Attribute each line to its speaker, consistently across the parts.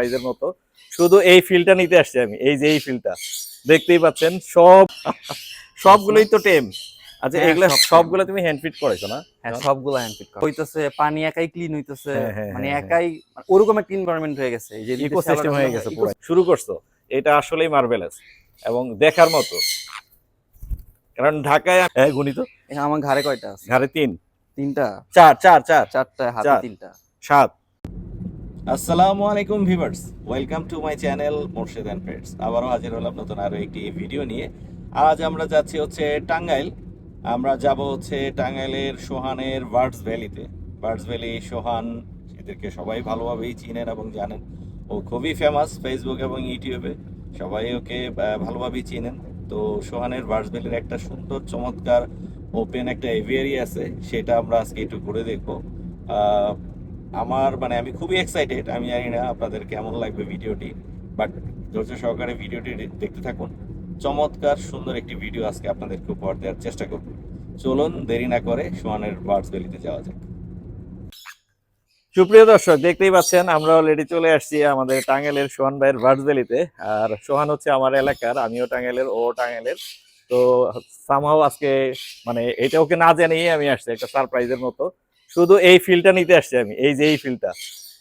Speaker 1: সারপ্রাইজের মতো। শুধু এই ফিলটা নিতে আসছি আমি এই যে এই ফিলটা দেখতেই পাচ্ছেন সব সবগুলোই তো টেম আচ্ছা
Speaker 2: হ্যাঁ,
Speaker 1: এগুলা সবগুলো। তুমি হ্যান্ড ফিট করেছ না?
Speaker 2: হ্যাঁ সবগুলো হ্যান্ড ফিট করা। হইতেছে পানি একাই ক্লিন হইতেছে।
Speaker 1: হ্যাঁ, হ্যাঁ,
Speaker 2: মানে একাই ওরকম একটা এনভায়রনমেন্ট হয়ে গেছে। এই যে
Speaker 1: ইকোসিস্টেম হয়ে গেছে পুরো। শুরু করছ। এটা আসলেই মার্ভেলাস এবং দেখার মতো। কারণ ঢাকায় হ্যাঁ গুণিত।
Speaker 2: আমার ঘাড়ে কয়টা আছে?
Speaker 1: ঘরে তিন।
Speaker 2: তিনটা?
Speaker 1: চার চার চার।
Speaker 2: চারটা হাতে। তিনটা।
Speaker 1: সাত। আসসালামু আলাইকুম viewers welcome to my channel Morshed and friends. আবারও হাজির হলাম নতুন আরও একটি ভিডিও নিয়ে। আজ আমরা যাচ্ছি হচ্ছে টাঙ্গাইল। আমরা যাব হচ্ছে টাঙ্গাইলের সোহানের বার্ডস ভ্যালিতে। বার্ডস ভ্যালি সোহান, এদেরকে সবাই ভালোভাবেই চিনেন এবং জানেন। ও খুবই ফেমাস ফেসবুক এবং ইউটিউবে সবাই ওকে ভালোভাবেই চিনেন। তো সোহানের বার্ডস ভ্যালির একটা সুন্দর, চমৎকার ওপেন একটা এভিয়ারি আছে। সেটা আমরা আজকে একটু ঘুরে দেখব। আমার মানে আমি খুবই এক্সাইটেড আমি জানি না আপনাদের কেমন লাগবে ভিডিওটি বাট ধৈর্য সহকারে ভিডিওটি দেখতে থাকুন। চমৎকার, সুন্দর একটি ভিডিও আজকে আপনাদেরকে উপহার দেওয়ার চেষ্টা করব। চলুন, দেরি না করে সোহানের বার্ডস ভ্যালিতে যাওয়া যাক। সুপ্রিয় দর্শক, দেখতেই পাচ্ছেন, আমরা অলরেডি চলে আসছি আমাদের টাঙ্গেলের সোহান ভাইয়ের বার্ডস ভ্যালিতে আর সোহান হচ্ছে আমার এলাকার, আমিও টাঙ্গেলের ও টাঙ্গেলের তো সামহাও আজকে মানে এটা ওকে না জানিয়ে আমি আসছি, একটা সারপ্রাইজের মতো। শুধু এই ফিলটা নিতে আসছি আমি এই যে এই ফিলটা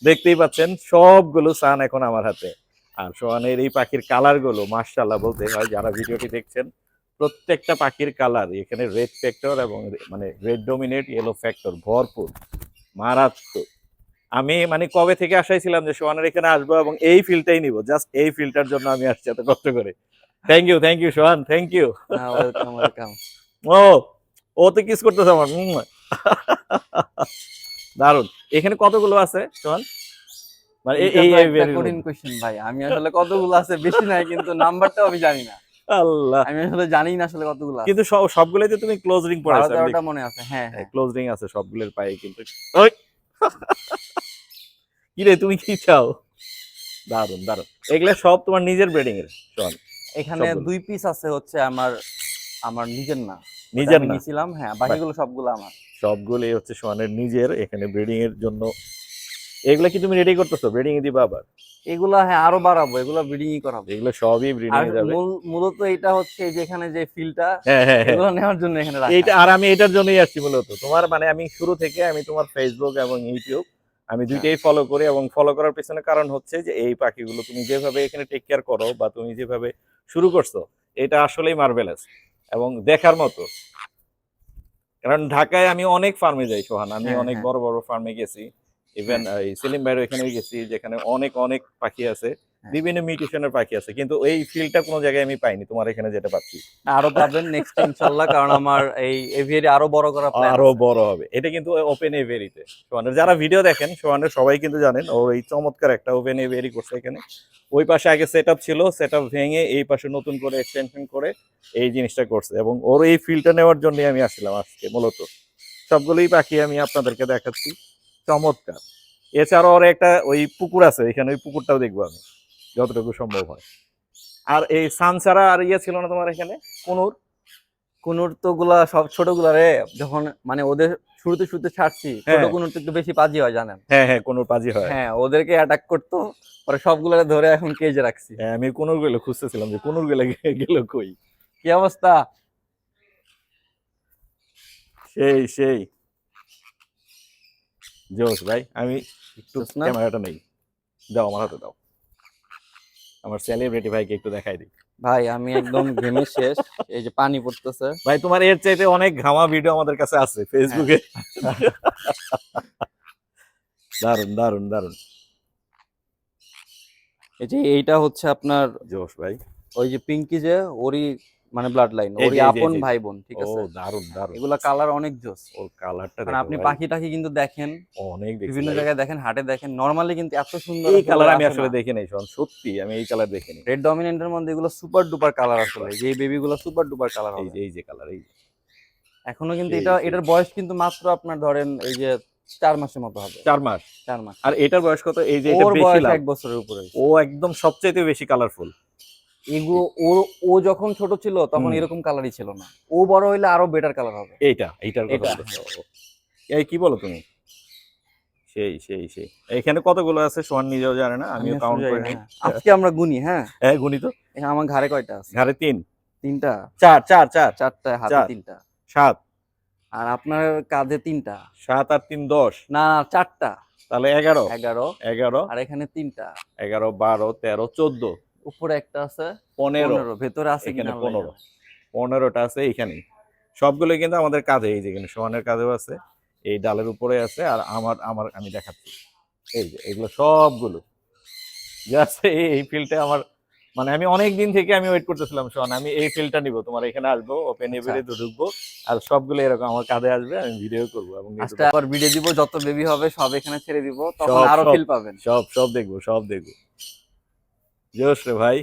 Speaker 1: দেখতেই পাচ্ছেন সবগুলো সান এখন আমার হাতে। আর সোহানের এই পাখির কালারগুলো মার্শাল্লাহ বলতে হয় যারা ভিডিওটি দেখছেন প্রত্যেকটা পাখির কালার এখানে রেড ফ্যাক্টর এবং মানে রেড ডোমিনেট ইয়েলো ফ্যাক্টর ভরপুর মারাত্মক। আমি মানে কবে থেকে আশাইছিলাম যে সোহানের এখানে আসব এবং এই ফিলটাই নিব জাস্ট এই ফিলটার জন্য আমি আসছি এত কষ্ট করে। Thank you thank you Sohan thank you ও ও তো কিস করতেছে আমার। দারুণ এখানে কতগুলো আছে সোহান? মানে এই
Speaker 2: কঠিন কোশ্চেন ভাই। আমি আসলে কতগুলো আছে বেশি নাই কিন্তু নাম্বারটাও আমি জানি না।
Speaker 1: আল্লাহ।
Speaker 2: আমি আসলে জানি না আসলে কতগুলো আছে।
Speaker 1: কিন্তু সব সবগুলোতে তুমি ক্লোজ রিং পড়াইছো
Speaker 2: তেরোটা মনে আছে হ্যাঁ হ্যাঁ।
Speaker 1: ক্লোজ রিং আছে সবগুলোর পায়ে কিন্তু ওই! কি রে তুমি কি চাও? দারুণ দারুণ এগুলা সব তোমার নিজের ব্রিডিং এর সোহান।
Speaker 2: এখানে দুই পিস আছে হচ্ছে আমার আমার নিজের না।
Speaker 1: নিজের
Speaker 2: আমি
Speaker 1: না।
Speaker 2: নিয়েছিলাম হ্যাঁ বাকিগুলো সবগুলো আমার।
Speaker 1: সবগুলোই হচ্ছে সোহানের নিজের এখানে ব্রিডিং এর জন্য। এগুলা কি তুমি রেডি করতেছো? ব্রিডিং এ দিবা আবার?
Speaker 2: এগুলা হ্যাঁ আরও বাড়াবো এগুলো ব্রিডিংই করাবো।
Speaker 1: এগুলো সবই ব্রিডিং এ যাবে।
Speaker 2: মূল- মূলত এটা হচ্ছে যে এখানে যে ফিলটা
Speaker 1: হ্যাঁ হ্যাঁ হ্যাঁ।
Speaker 2: এগুলো নেওয়ার জন্য এখানে রাখা।
Speaker 1: এইটা আর আমি এটার জন্যই আসছি মূলত। তোমার মানে আমি শুরু থেকে আমি তোমার ফেসবুক এবং ইউটিউব আমি দুইটাই ফলো করি এবং ফলো করার পিছনে কারণ হচ্ছে যে এই পাখিগুলো তুমি যেভাবে এখানে টেক কেয়ার করো বা তুমি যেভাবে শুরু করছ এটা আসলেই মার্ভেলাস এবং দেখার মতো। কারণ ঢাকায় আমি অনেক ফার্মে যাই সোহান আমি
Speaker 2: হ্যাঁ,
Speaker 1: অনেক
Speaker 2: হ্যাঁ।
Speaker 1: বড় বড় ফার্মে গেছি ইভেন এই সেলিম ভাইয়ের এখানে গেছি যেখানে অনেক অনেক পাখি আছে। বিভিন্ন মিউটেশনের পাখি আছে কিন্তু এই ফিল্ডটা কোনো জায়গায় আমি পাইনি তোমার এখানে যেটা পাচ্ছি।
Speaker 2: আরও পাবেন নেক্সট ইনশাল্লাহ কারণ আমার এই এভিয়ারি আরও বড় করা প্ল্যান
Speaker 1: আরও বড় হবে। এটা কিন্তু ওপেন এভেরিতে সোহানের যারা ভিডিও দেখেন সোহানের সবাই কিন্তু জানেন ও এই চমৎকার একটা ওপেন এভেরি করছে এখানে। ওই পাশে আগে সেট ছিল সেট ভেঙে এই পাশে নতুন করে এক্সটেনশন করে এই জিনিসটা করছে এবং ওর এই ফিল্ডটা নেওয়ার জন্যই আমি আসছিলাম আজকে মূলত। সবগুলোই পাখি আমি আপনাদেরকে দেখাচ্ছি। চমৎকার। এছাড়াও ওর একটা ওই পুকুর আছে এখানে ওই পুকুরটাও দেখব আমি। যতটুকু সম্ভব হয়। আর এই সানসারা আর ইয়ে ছিল না তোমার এখানে? কোনুর?
Speaker 2: কুনুর তো গুলা সব ছোটগুলা রে যখন মানে ওদের শুরুতে শুরুতে ছাড়ছি ছোট
Speaker 1: হ্যাঁ।
Speaker 2: কুনুর তো একটু বেশি পাজি হয় জানেন?
Speaker 1: হ্যাঁ হ্যাঁ কোনুর পাজি হয়।
Speaker 2: হ্যাঁ ওদেরকে অ্যাটাক করতো পরে সবগুলো ধরে এখন কেজে রাখছি।
Speaker 1: হ্যাঁ আমি কোনুরগুলো খুঁজতেছিলাম যে কোনুরগুলো গেল কই?
Speaker 2: কি অবস্থা?
Speaker 1: সেই সেই। জোস ভাই আমি একটু? ক্যামেরাটা নেই। দাও আমার হাতে দাও। আমার সেলিব্রিটি ভাইকে একটু দেখাই দিই।
Speaker 2: ভাই আমি একদম ঘেমে শেষ এই যে পানি পড়তেছে।
Speaker 1: ভাই তোমার এর চাইতে অনেক ঘামা ভিডিও আমাদের কাছে আছে ফেসবুকে দারুণ দারুণ দারুণ
Speaker 2: এই যে এইটা হচ্ছে আপনার
Speaker 1: জোশ ভাই।
Speaker 2: ওই যে পিঙ্কি যে ওরই মানে ব্লাড লাইন
Speaker 1: যে,
Speaker 2: আপন ভাই বোন ঠিক আছে?
Speaker 1: ও দারুণ দারুণ
Speaker 2: এগুলা কালার অনেক জোস।
Speaker 1: ওর কালারটা
Speaker 2: কারণ আপনি পাখি টাখি কিন্তু দেখেন
Speaker 1: অনেক দেখছি
Speaker 2: বিভিন্ন জায়গায় দেখেন হাটে দেখেন নরমালি কিন্তু এত সুন্দর
Speaker 1: এই কালার আমি আসলে দেখি নাই শোন সত্যি আমি এই কালার দেখিনি
Speaker 2: রেড ডমিনেন্টের মধ্যে এগুলো সুপার ডুপার কালার আসলে যে বেবি গুলো সুপার ডুপার কালার
Speaker 1: এই
Speaker 2: হবে।
Speaker 1: যে এই যে কালার এই।
Speaker 2: এখনও কিন্তু এটা এটার বয়স কিন্তু মাত্র আপনার ধরেন এই যে চার মাসের মতো হবে।
Speaker 1: চার মাস।
Speaker 2: চার মাস।
Speaker 1: আর এটার বয়স কত? এই যে এটা বেশি
Speaker 2: এক বছরের উপরে।
Speaker 1: ও একদম সবচাইতে বেশি কালারফুল
Speaker 2: এগুলো ও ও যখন ছোট ছিল তখন এরকম কালারই ছিল না। ও বড় হইলে আরও বেটার কালার হবে।
Speaker 1: এইটা এইটার কথা এই কি বলো তুমি? সেই সেই সেই। এখানে কতগুলো আছে? সোহান নিজেও জানে না আমিও কাউন্ট করে
Speaker 2: হ্যাঁ। আজকে আমরা গুনি হ্যাঁ।
Speaker 1: হ্যাঁ গুনি তো?
Speaker 2: আমার ঘরে কয়টা আছে?
Speaker 1: ঘরে তিন।
Speaker 2: তিনটা?
Speaker 1: চার চার চার।
Speaker 2: চারটা হাতে তিনটা।
Speaker 1: সাত।
Speaker 2: আর আপনার কাঁধে তিনটা?
Speaker 1: সাত আর তিন দশ।
Speaker 2: না চারটা।
Speaker 1: তাহলে এগারো।
Speaker 2: এগারো।
Speaker 1: এগারো।
Speaker 2: আর এখানে তিনটা।
Speaker 1: এগারো বারো তেরো চোদ্দ।
Speaker 2: উপরে একটা আছে
Speaker 1: পনেরো।
Speaker 2: ভেতরে আছে
Speaker 1: এখানে পনেরো। পনেরোটা আছে এইখানে সবগুলো কিন্তু আমাদের কাজে এই যে এখানে সোহানের কাঁধেও আছে এই ডালের উপরে আছে আর আমার আমার আমি দেখাচ্ছি। এই যে এগুলো সবগুলো। জাস্ট এই ফিল্ডে আমার মানে আমি অনেক দিন থেকে আমি ওয়েট করতেছিলাম সোহান আমি এই ফিল্ডটা নিব তোমার এখানে আসব ওপেন। এভারে ঢুকবো আর সবগুলো এরকম আমার কাঁধে আসবে আমি ভিডিও করব এবং
Speaker 2: আবার ভিডিও দিব যত বেবি হবে সব এখানে ছেড়ে দিব তখন
Speaker 1: আরও
Speaker 2: ফিল পাবেন।
Speaker 1: সব সব দেখব সব দেখব। জোশ রে ভাই।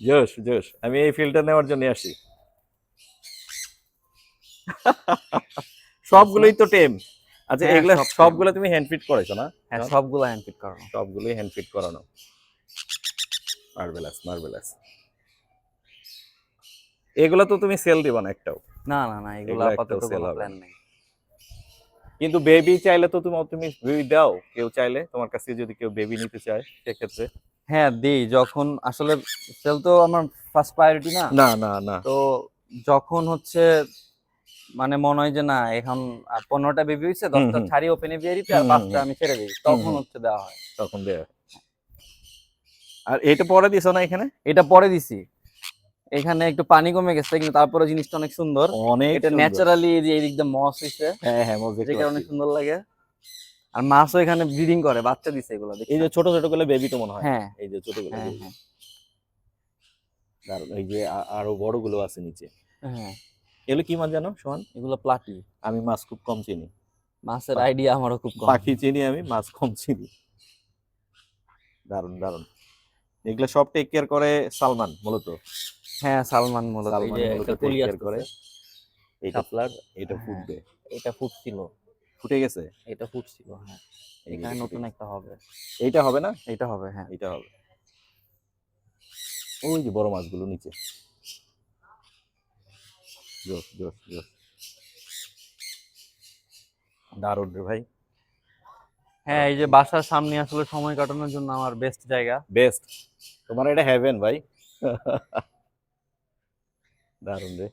Speaker 1: জোশ জোশ। আমি এই ফিল্ডটা নেওয়ার জন্য আসি। সবগুলোই তো টেম। আচ্ছা
Speaker 2: হ্যাঁ,
Speaker 1: এগুলা। সবগুলো তুমি হ্যান্ড ফিট করেছ না?
Speaker 2: হ্যাঁ। সবগুলো হ্যান্ড ফিট করানো।
Speaker 1: সবগুলোই হ্যান্ড ফিট করানো। Marvellous marvellous. এগুলো তো তুমি সেল দিবা না একটাও।
Speaker 2: না না না এগুলো আপাতত কোনো
Speaker 1: হবে
Speaker 2: প্ল্যান নেই।
Speaker 1: কিন্তু বেবি চাইলে তো তুমি তুমি দাও। কেউ চাইলে তোমার কাছে যদি কেউ বেবি নিতে চায় সেক্ষেত্রে
Speaker 2: হ্যাঁ দিই। যখন আসলে সেল তো আমার ফার্স্ট প্রায়োরিটি না।
Speaker 1: না না না।
Speaker 2: তো যখন হচ্ছে মানে মনে হয় যে না এখন পনেরোটা বেবি হয়েছে দশটা ছাড়ি ওপেনে বিয়ে দিতে আর পাঁচটা আমি ছেড়ে দিই। তখন হচ্ছে দেওয়া হয়।
Speaker 1: তখন দেয়া আর এটা পরে দিছো না এখানে?
Speaker 2: এটা পরে দিছি। এখানে একটু পানি কমে গেছে কিন্তু তারপরে জিনিসটা অনেক সুন্দর।
Speaker 1: অনেক
Speaker 2: এটা ন্যাচারালি এই দিক দিয়ে মস হয়েছে
Speaker 1: হ্যাঁ হ্যাঁ মজা
Speaker 2: যে কারণে সুন্দর লাগে। আর মাছও এখানে ব্রিডিং করে বাচ্চা দিছে এগুলো
Speaker 1: এই যে ছোট ছোটগুলো বেবি তো মনে হয়?
Speaker 2: হ্যাঁ।
Speaker 1: এই যে ছোটগুলো
Speaker 2: হ্যাঁ। হ্যাঁ।
Speaker 1: এই যে আরও বড়গুলো আছে নিচে।
Speaker 2: হ্যাঁ।
Speaker 1: এগুলো কি মাছ জানো সোহান?
Speaker 2: এগুলো প্লাটি
Speaker 1: আমি মাছ খুব কম চিনি।
Speaker 2: মাছের আইডিয়া আমারও খুব কম।
Speaker 1: পাখি চিনি আমি মাছ কম চিনি। দারুণ দারুণ এগুলো সব টেক কেয়ার করে সালমান মূলত।
Speaker 2: হ্যাঁ সালমান মূলত।
Speaker 1: সালমান মূলত care
Speaker 2: আসতেছে।
Speaker 1: করে। এটা
Speaker 2: হ্যাঁ।
Speaker 1: ফুটবে।
Speaker 2: এটা ফুটছিল।
Speaker 1: ফুটে গেছে?
Speaker 2: এটা ফুটছিল হ্যাঁ। এখানে নতুন একটা হবে।
Speaker 1: এইটা হবে না?
Speaker 2: এটা হবে হ্যাঁ।
Speaker 1: এইটা হবে। ওই যে বড় মাছগুলো নিচে। জোস জোস জোস দারুণ রে ভাই।
Speaker 2: হ্যাঁ এই যে বাসার সামনে আসলে সময় কাটানোর জন্য আমার বেস্ট জায়গা।
Speaker 1: বেস্ট তোমার এটা হ্যাভেন ভাই। দারুণ রে।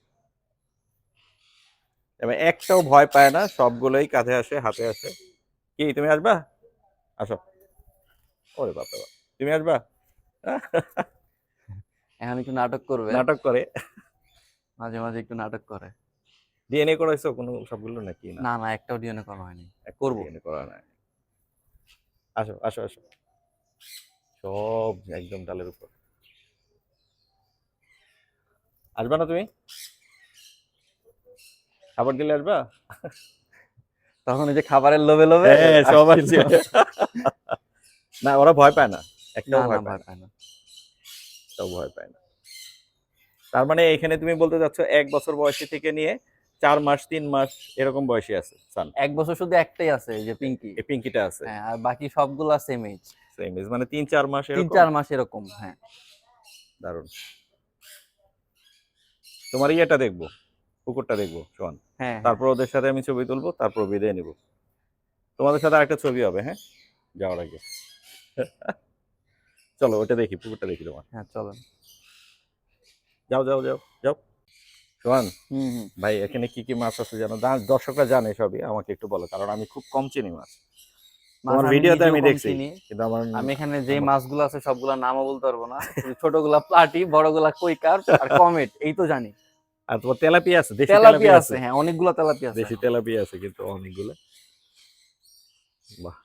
Speaker 1: এবার একটাও ভয় পায় না সবগুলোই কাঁধে আসে হাতে আসে। কি তুমি আসবা? আসো। ওরে বাবা বাবা। তুমি আসবা?
Speaker 2: এখন একটু নাটক করবে।
Speaker 1: নাটক করে।
Speaker 2: মাঝে মাঝে একটু নাটক করে।
Speaker 1: ডিএনএ করাইছো? কোনো সবগুলো নাকি না?
Speaker 2: না একটাও ডিএনএ করা হয়নি। করব।
Speaker 1: DNA করা নাই। আসো আসো আসো। সব একদম ডালের উপর। আসবা না তুমি? খাবার দিলে আসবা?
Speaker 2: তখন এই যে খাবারের লোভে লোভে
Speaker 1: হ্যাঁ সব
Speaker 2: আসছিল।
Speaker 1: না ওরা ভয় পায় না।
Speaker 2: না
Speaker 1: একটাও ভয় পায় না। একটাও ভয় পায় না। তার মানে এখানে তুমি বলতে চাচ্ছ এক বছর বয়সী থেকে নিয়ে চার মাস তিন মাস এরকম বয়সী আছে সান?
Speaker 2: এক বছর শুধু একটাই আছে যে পিঙ্কি।
Speaker 1: এই পিঙ্কিটা আছে।
Speaker 2: হ্যাঁ আর বাকি সবগুলা সেম এজ
Speaker 1: সেম এজ মানে তিন চার মাস
Speaker 2: তিন চার মাস এরকম হ্যাঁ।
Speaker 1: দারুণ। তোমার ইয়েটা দেখব পুকুরটা দেখব শোন।
Speaker 2: হ্যাঁ
Speaker 1: তারপর ওদের সাথে আমি ছবি তুলবো তারপর বিদায় নিব। তোমাদের সাথে আরেকটা ছবি হবে হ্যাঁ? যাওয়ার আগে। চলো ওটা দেখি পুকুরটা দেখি তোমার।
Speaker 2: হ্যাঁ চলেন
Speaker 1: যাও যাও যাও যাও। সোহান ভাই এখানে কি কি মাছ আছে জানো? দর্শকরা জানে সবই আমাকে একটু বলো কারণ আমি খুব কম চিনি মাছ।
Speaker 2: মাছ
Speaker 1: তোমার
Speaker 2: আমি
Speaker 1: ভিডিওতে আমি দেখছি কিন্তু আমার
Speaker 2: আমি এখানে যে
Speaker 1: আমার-
Speaker 2: মাছগুলো আছে সবগুলা নামও বলতে পারব না। ছোটগুলা প্লাটি বড়গুলা কৈকার আর কমেট এই তো জানি।
Speaker 1: আর তোমার তেলাপিয়া আছে দেশি
Speaker 2: তেলাপিয়া আছে হ্যাঁ অনেকগুলো তেলাপিয়া আছে।
Speaker 1: দেশি তেলাপিয়া আছে কিন্তু অনেকগুলো। বাহ।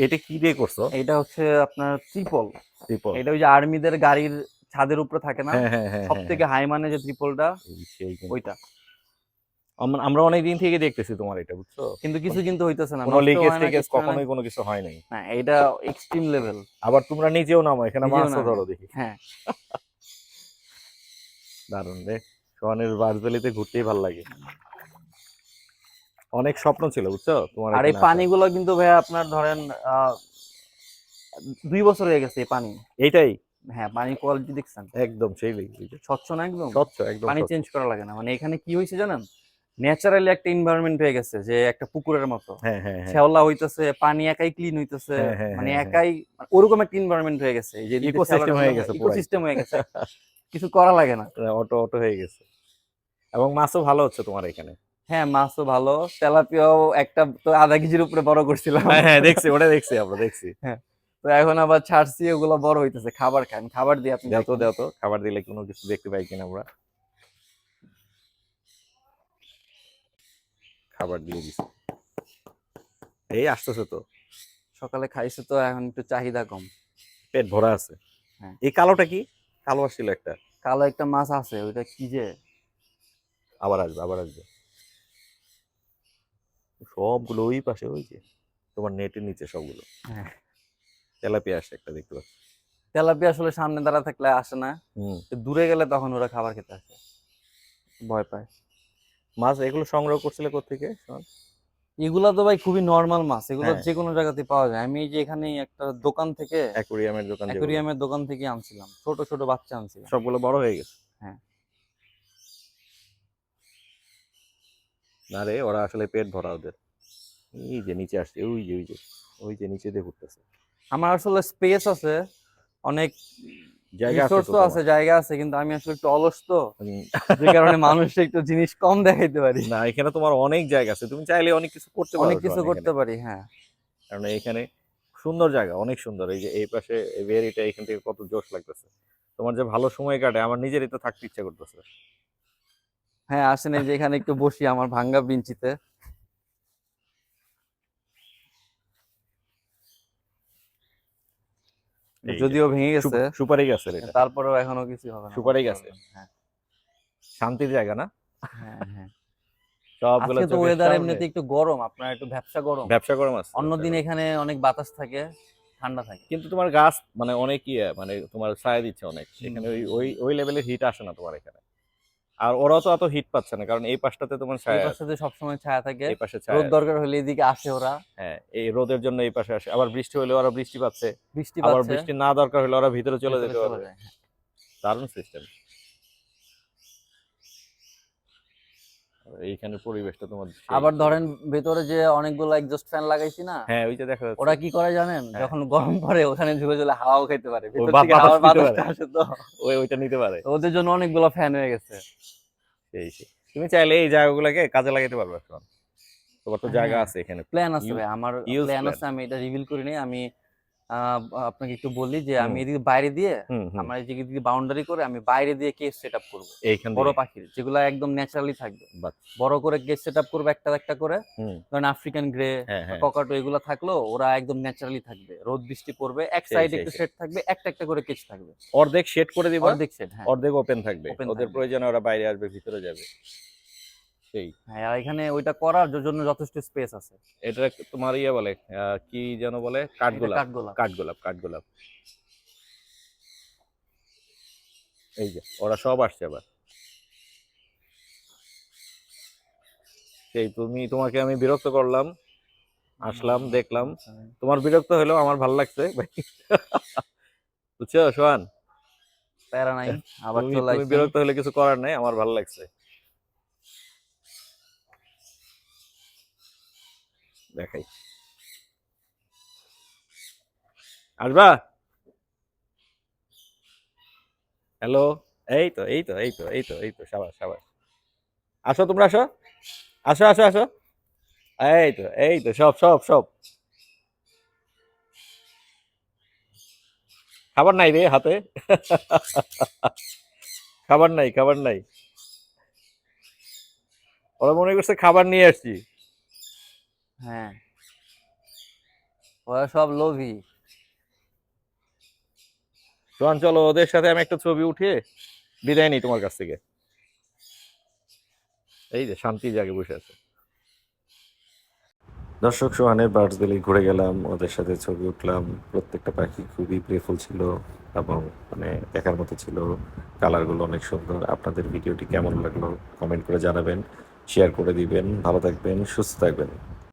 Speaker 1: এটা কি দিয়ে করছ?
Speaker 2: এটা হচ্ছে আপনার ত্রিপল।
Speaker 1: ত্রিপল।
Speaker 2: এটা ওই যে আর্মিদের গাড়ির ছাদের উপরে থাকে না?
Speaker 1: হ্যাঁ হ্যাঁ হ্যাঁ
Speaker 2: সব থেকে হাই মানে যে ত্রিপলটা। ওইটা।
Speaker 1: আমরা- অনেক দিন থেকে দেখতেছি তোমার এটা বুঝছ?
Speaker 2: কিন্তু কিছু কিন্তু হইতেছে না
Speaker 1: কোনো লিকেজ টিকেজ
Speaker 2: কিছু
Speaker 1: কখনোই কোনো কিছু হয় নাই।
Speaker 2: না এটা এক্সট্রিম লেভেল
Speaker 1: আবার তোমরা নিজেও নামো এখানে মাছও ধরো দেখি।
Speaker 2: হ্যাঁ।
Speaker 1: দারুণ রে। সোহানের বারবেলিতে ঘুরতেই ভালো লাগে। অনেক স্বপ্ন ছিল বুঝছ? তোমার
Speaker 2: আর এই পানিগুলো কিন্তু ভাইয়া আপনার ধরেন দুই বছর হয়ে গেছে এই পানি।
Speaker 1: এইটাই?
Speaker 2: হ্যাঁ পানির কোয়ালিটি দেখছেন?
Speaker 1: একদম সেই
Speaker 2: স্বচ্ছ না একদম?
Speaker 1: স্বচ্ছ একদম
Speaker 2: পানি চেঞ্জ করা লাগে না। মানে এখানে কি হয়েছে জানেন? ন্যাচারালি একটা এনভায়রনমেন্ট হয়ে গেছে যে একটা পুকুরের মতো।
Speaker 1: হ্যাঁ হ্যাঁ হ্যাঁ।
Speaker 2: শ্যাওলা হইতেছে পানি একাই ক্লিন হইতেছে মানে একাই ওরকম একটা এনভায়রনমেন্ট হয়ে গেছে। যে
Speaker 1: Ecosystem হয়ে গেছে
Speaker 2: ইকোসিস্টেম হয়ে গেছে। কিছু করা লাগে না।
Speaker 1: অটো অটো হয়ে গেছে। এবং মাছও ভালো হচ্ছে তোমার এখানে।
Speaker 2: হ্যাঁ মাছও ভালো। তেলাপিয়াও একটা তো আধা কেজির উপরে বড় করছিলাম।
Speaker 1: হ্যাঁ হ্যাঁ দেখছি ওটা দেখছি আমরা দেখছি।
Speaker 2: তো এখন আবার ছাড়ছি ওগুলো বড় হইতেছে। খাবার খান খাবার দিয়ে আপনি
Speaker 1: দেও তো দেও তো খাবার দিলে কোনো কিছু দেখতে পাই কিনা আমরা। খাবার দিয়ে দিছি। এই আসতেছে তো।
Speaker 2: সকালে খাইছে তো এখন একটু চাহিদা কম।
Speaker 1: পেট ভরা আছে।
Speaker 2: হ্যাঁ।
Speaker 1: এই কালোটা কি? কালো আসছিল একটা।
Speaker 2: কালো একটা মাছ আছে ওইটা কি যে?
Speaker 1: আবার আসবে আবার আসবে। সবগুলো ওই পাশে ওই যে তোমার নেটের নিচে সবগুলো।
Speaker 2: হ্যাঁ।
Speaker 1: তেলাপিয়া আসছে একটা দেখতে পাচ্ছি।
Speaker 2: তেলাপিয়া আসলে সামনে দাঁড়া থাকলে আসে না। দূরে গেলে তখন ওরা খাবার খেতে আসে। ভয় পায়।
Speaker 1: মাছ এগুলো সংগ্রহ করছিলে কোথেকে শোন?
Speaker 2: এগুলা তো ভাই খুবই নর্মাল মাছ এগুলো
Speaker 1: হ্যাঁ।
Speaker 2: যে কোনো জায়গাতে পাওয়া যায় আমি এই যে এখানে একটা দোকান থেকে
Speaker 1: অ্যাকোরিয়ামের দোকান।
Speaker 2: অ্যাকোরিয়ামের দোকান থেকে আনছিলাম ছোট ছোট বাচ্চা আনছিলাম
Speaker 1: সবগুলো বড় হয়ে গেছে
Speaker 2: হ্যাঁ।
Speaker 1: না রে ওরা আসলে পেট ভরা ওদের এই যে নিচে আসছে ওই যে ওই যে ওই যে নিচে দিয়ে ঘুরতেছে
Speaker 2: আমার আসলে স্পেস আছে অনেক
Speaker 1: জায়গা আছে
Speaker 2: রিসোর্স
Speaker 1: তো
Speaker 2: তো আছে জায়গা আছে কিন্তু আমি আসলে একটু অলস তো। যে কারণে মানুষ একটু জিনিস কম দেখাইতে পারি।
Speaker 1: না এখানে তোমার অনেক জায়গা আছে। তুমি চাইলে অনেক কিছু করতে পারো
Speaker 2: অনেক কিছু করতে পারি হ্যাঁ।
Speaker 1: কারণ এখানে সুন্দর জায়গা অনেক সুন্দর। এই যে এই পাশে ভেরিটা এখান থেকে কত জোশ লাগতেছে। তোমার যে ভালো সময় কাটে আমার নিজেরই তো থাকতে ইচ্ছা করতেছে।
Speaker 2: হ্যাঁ আসেন এই যে এখানে একটু বসি আমার ভাঙ্গা বিঞ্চিতে
Speaker 1: এই যে,
Speaker 2: যদিও ভেঙে গেছে।
Speaker 1: সুপ- সুপারি গাছের এটা।
Speaker 2: তারপরেও এখনও কিছু হবে না।
Speaker 1: সুপারি গেছে
Speaker 2: হ্যাঁ।
Speaker 1: শান্তির জায়গা না?
Speaker 2: হ্যাঁ হ্যাঁ।
Speaker 1: সবগুলো
Speaker 2: আজকে তো ওয়েদার। এমনিতে একটু গরম আপনার একটু ব্যবসা গরম।
Speaker 1: ব্যবসা গরম আছে।
Speaker 2: অন্যদিন এখানে অনেক বাতাস থাকে ঠান্ডা থাকে।
Speaker 1: কিন্তু তোমার গাছ মানে অনেক ইয়ে মানে তোমার ছায়া দিচ্ছে অনেক। এখানে ওই ওই ওই লেভেলের হিট আসে না তোমার এখানে। আর ওরা তো এত হিট পাচ্ছে না কারণ এই পাশটাতে তোমার ছায়া এই
Speaker 2: পাশে সবসময় ছায়া থাকে।
Speaker 1: এই পাশে ছায়া
Speaker 2: রোদ দরকার হলে এদিকে আসে ওরা।
Speaker 1: হ্যাঁ এই রোদের জন্য এই পাশে আসে। আবার বৃষ্টি হলে ওরা বৃষ্টি পাচ্ছে।
Speaker 2: বৃষ্টি
Speaker 1: আবার বৃষ্টি না দরকার হলে ওরা ভিতরে চলে যেতে
Speaker 2: পারে
Speaker 1: পারবে।
Speaker 2: যায়।
Speaker 1: দারুণ সিস্টেম এইখানে পরিবেশটা তোমার
Speaker 2: আবার ধরেন ভেতরে যে অনেকগুলো এক্সস্ট ফ্যান লাগাইছি না
Speaker 1: হ্যাঁ দেখা যাচ্ছে।
Speaker 2: ওরা কি করে জানেন?
Speaker 1: হ্যাঁ।
Speaker 2: যখন গরম পড়ে ওখানে ঝুলে ঝুলে হাওয়াও খাইতে পারে। ভেতর থেকে
Speaker 1: বাতাস
Speaker 2: হাওয়ার বাতাসটা আসে তো।
Speaker 1: ওই ওইটা নিতে পারে।
Speaker 2: ওদের জন্য অনেকগুলো ফ্যান হয়ে গেছে।
Speaker 1: সেই তুমি চাইলে এই জায়গাগুলোকে কাজে লাগাতে পারবে এখন। তোমার তো জায়গা
Speaker 2: হ্যাঁ।
Speaker 1: আছে এখানে।
Speaker 2: প্ল্যান আছে ভাই আমার প্ল্যান আছে আমি এটা রিভিল করি নাই আমি আপনাকে একটু বলি যে আমি এদিকে বাইরে দিয়ে আমার এদিকে বাউন্ডারি করে আমি বাইরে দিয়ে কেস সেট আপ করব বড় পাখির যেগুলো একদম ন্যাচারালি থাকবে। বড় করে কেস সেট আপ করব একটা একটা করে। ধরেন আফ্রিকান গ্রে ককাটো এগুলো থাকল ওরা একদম ন্যাচারালি থাকবে। রোদ বৃষ্টি পড়বে এক
Speaker 1: সেই,
Speaker 2: সাইড একটু। সেট থাকবে একটা একটা করে কেস থাকবে।
Speaker 1: অর্ধেক শেড করে দিবা
Speaker 2: অর্ধেক সেট হ্যাঁ।
Speaker 1: অর্ধেক ওপেন থাকবে। ওদের। প্রয়োজনে ওরা বাইরে আসবে ভিতরে যাবে। সেই।
Speaker 2: হ্যাঁ এখানে ওইটা করার জন্য যথেষ্ট স্পেস আছে।
Speaker 1: এটা তোমার ইয়ে বলে কি যেন বলে? কাঠগোলাপ।
Speaker 2: কাঠগোলা
Speaker 1: কাঠগোলাপ কাঠগোলাপ। এই যে ওরা সব আসছে আবার। সেই তুমি তোমাকে আমি বিরক্ত করলাম আসলাম দেখলাম। তোমার বিরক্ত হলো আমার ভালো লাগছে। ভাই বুঝছ সোহান?
Speaker 2: প্যারা নাই আবার।
Speaker 1: বিরক্ত হলে কিছু করার নাই আমার ভালো লাগছে। দেখাই। আসবা? হ্যালো এই তো এই তো এই তো এই তো এই তো, সাবাস সাবাস। আসো তোমরা, আসো। আসো আসো আসো। এই তো এই তো, সব সব সব। খাবার নাই রে হাতে। খাবার নাই খাবার নাই। ওরা মনে করছে খাবার নিয়ে আসছি।
Speaker 2: হ্যাঁ। ওরা সব লোভী।
Speaker 1: চলো ওদের সাথে আমি একটা ছবি উঠিয়ে বিদায় নিই তোমার কাছ থেকে। এই যে শান্তি জায়গায় বসে আছে। দর্শক সোহানের বার্ডস ভ্যালি ঘুরে গেলাম ওদের সাথে ছবি উঠলাম। প্রত্যেকটা পাখি খুবই প্লেফুল ছিল এবং মানে দেখার মতো ছিল। কালারগুলো অনেক সুন্দর। আপনাদের ভিডিওটি কেমন লাগল? কমেন্ট করে জানাবেন শেয়ার করে দিবেন। ভালো থাকবেন সুস্থ থাকবেন।